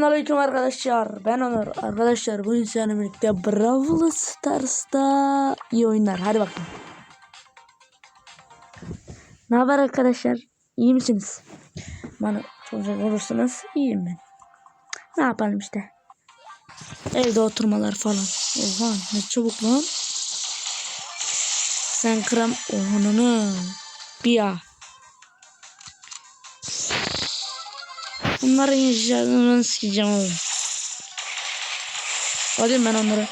Selamünaleyküm arkadaşlar. Ben Onur. Arkadaşlar bugün seninle birlikte Brawl Stars'ta iyi oyunlar. Hadi bakalım. Ne haber arkadaşlar? İyi misiniz? Bana soracak olursanız iyiyim ben. Ne yapalım işte. Evde oturmalar falan. Oha ne çabuk lan. Sen kram... Ohanını. Bir ya. Bunların yaşayacağını sikeceğim oğlum. Alayım ben onları.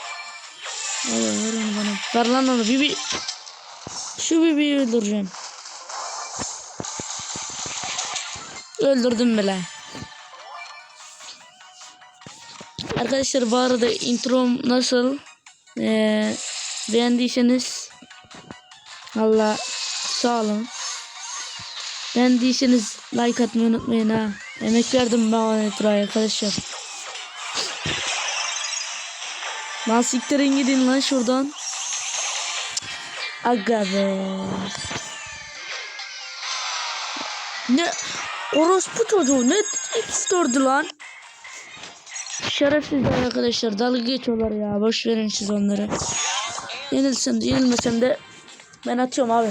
Al ver bana. Ver lan onu. Bibi. Şu Bibi'yi öldüreceğim. Öldürdüm bile. Arkadaşlar bu arada introm nasıl? Ee, beğendiyseniz Allah sağ olun. Beğendiyseniz like atmayı unutmayın ha. Emek verdim ben o introya arkadaşlar. Lan siktirin gidin lan şuradan. Aga be. Ne? Orospu çocuğu ne istiyordu lan? Şerefsizler arkadaşlar dalga geçiyorlar ya. Boş verin siz onları. Yenilsem de yenilmesem de ben atıyorum abi.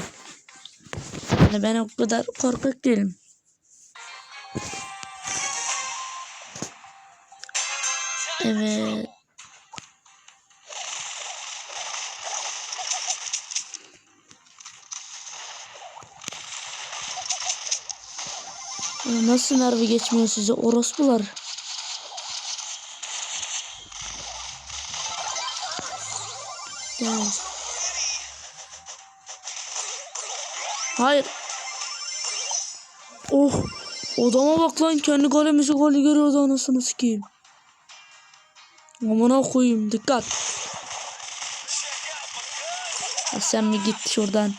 Yani ben o kadar korkak değilim. Evet. Nasıl merve geçmiyor size orospular? Ya. Hayır. Oh. Odama bak lan kendi golemizi golü görüyordu anasını sikeyim. Amına koyayım dikkat. Ya sen mi git şuradan.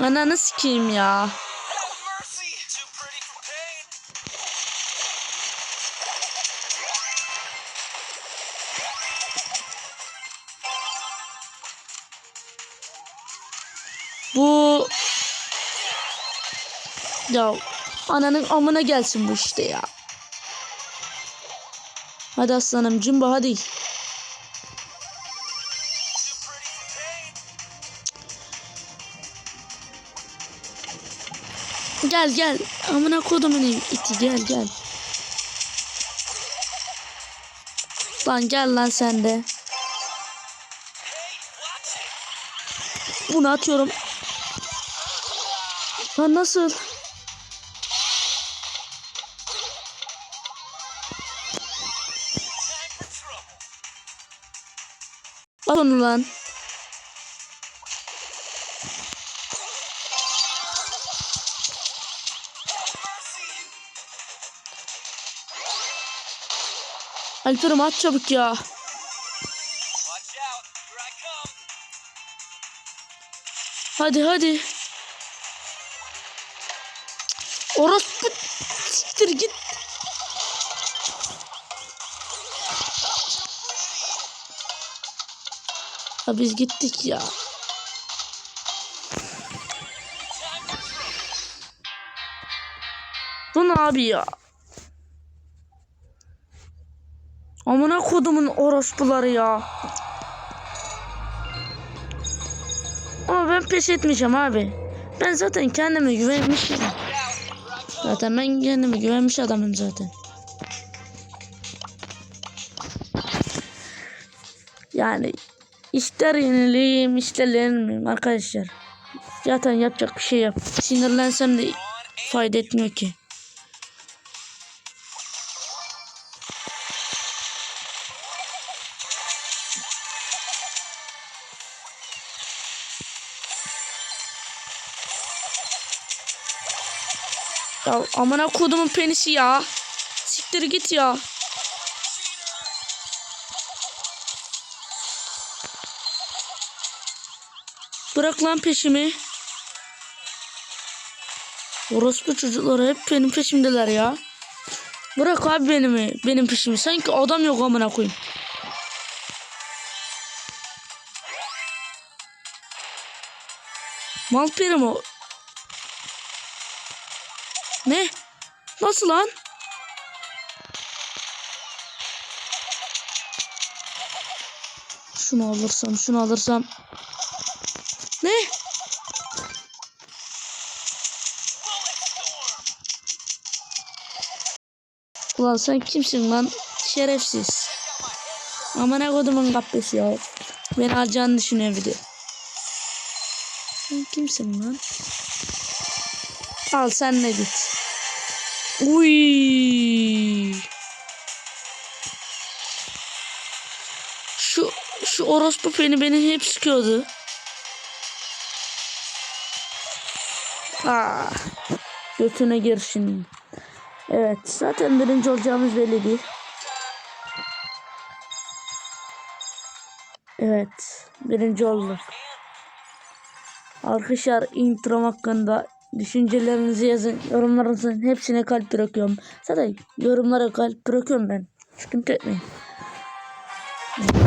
Ananı sikeyim ya. Bu ya ananın amına gelsin bu işte ya. Hadi aslanım cimba hadi. Gel gel. Amına kodumun iti gel gel. Lan gel lan sen de. Bunu atıyorum. Lan nasıl? Al onu lan. Alper'im at çabuk ya. Hadi hadi. Orospu siktir git. Ha biz gittik ya. Bu ne abi ya? Amına kodumun orospuları ya. Ama ben pes etmeyeceğim abi. Ben zaten kendime güvenmişim. Zaten ben kendime güvenmiş adamım zaten. Yani ister yenileyim ister yenilmeyeyim arkadaşlar. Zaten yapacak bir şey yok. Sinirlensem de fayda etmiyor ki. Ya amına kodumun penisi ya. Siktir git ya. Bırak lan peşimi. Orospu çocukları hep benim peşimdeler ya. Bırak abi benim benim peşimi. Sanki adam yok amına koyayım. Mal perim o. Ne? Nasıl lan? Şunu alırsam, şunu alırsam. Ne? Ulan sen kimsin lan? Şerefsiz. Aman ne kodumun kappesi ya. Beni alacağını düşünüyor bir de. Sen kimsin lan? Al sen de git. Uy. Şu şu orospu beni beni hep sıkıyordu. Aa. Götüne gir şimdi. Evet zaten birinci olacağımız belli değil. Evet birinci olduk. Arkadaşlar intro hakkında düşüncelerinizi yazın. Yorumlarınızın hepsine kalp bırakıyorum. Zaten yorumlara kalp bırakıyorum ben. Sıkıntı etmeyin.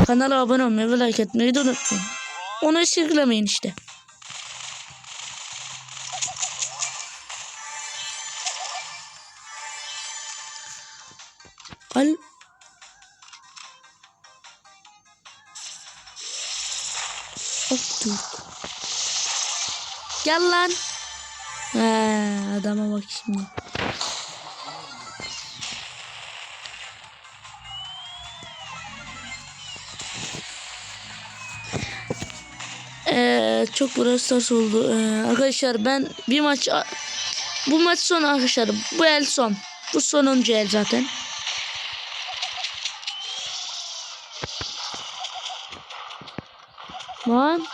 Kanala abone olmayı ve like etmeyi de unutmayın. Onu esirgemeyin işte. Al. Gel lan. Adama bak şimdi. Ee, çok burası oldu. Ee, arkadaşlar ben bir maç bu maç son arkadaşlar. Bu el son. Bu sonuncu el zaten. Lan.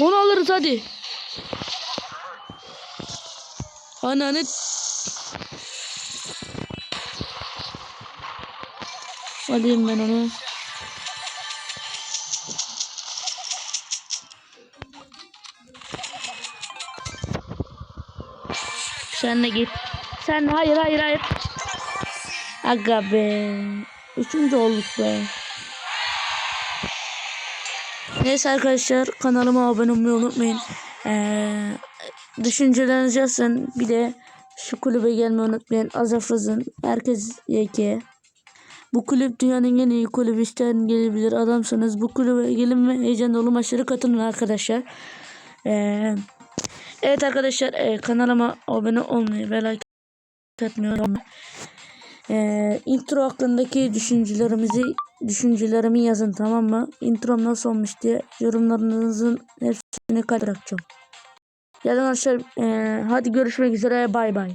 Onu alırız hadi. Ananı. Alayım ben onu. Sen de git. Sen hayır hayır hayır. Aga be. Üçüncü olduk be. Neyse arkadaşlar kanalıma abone olmayı unutmayın. Ee, düşüncelerinizi yazın. Bir de şu kulübe gelmeyi unutmayın. Azafrız'ın Herkes YK. Bu kulüp dünyanın en iyi kulübü. İsteyen gelebilir adamsanız. Bu kulübe gelin ve heyecan dolu maçlara katılın arkadaşlar. Ee, evet arkadaşlar e, kanalıma abone olmayı ve like etmeyi unutmayın. Ee, intro hakkındaki düşüncelerimizi düşüncelerimi yazın tamam mı? Introm nasıl olmuş diye yorumlarınızın hepsini kalp bırakacağım. Gelin arkadaşlar ee, hadi görüşmek üzere bay bay.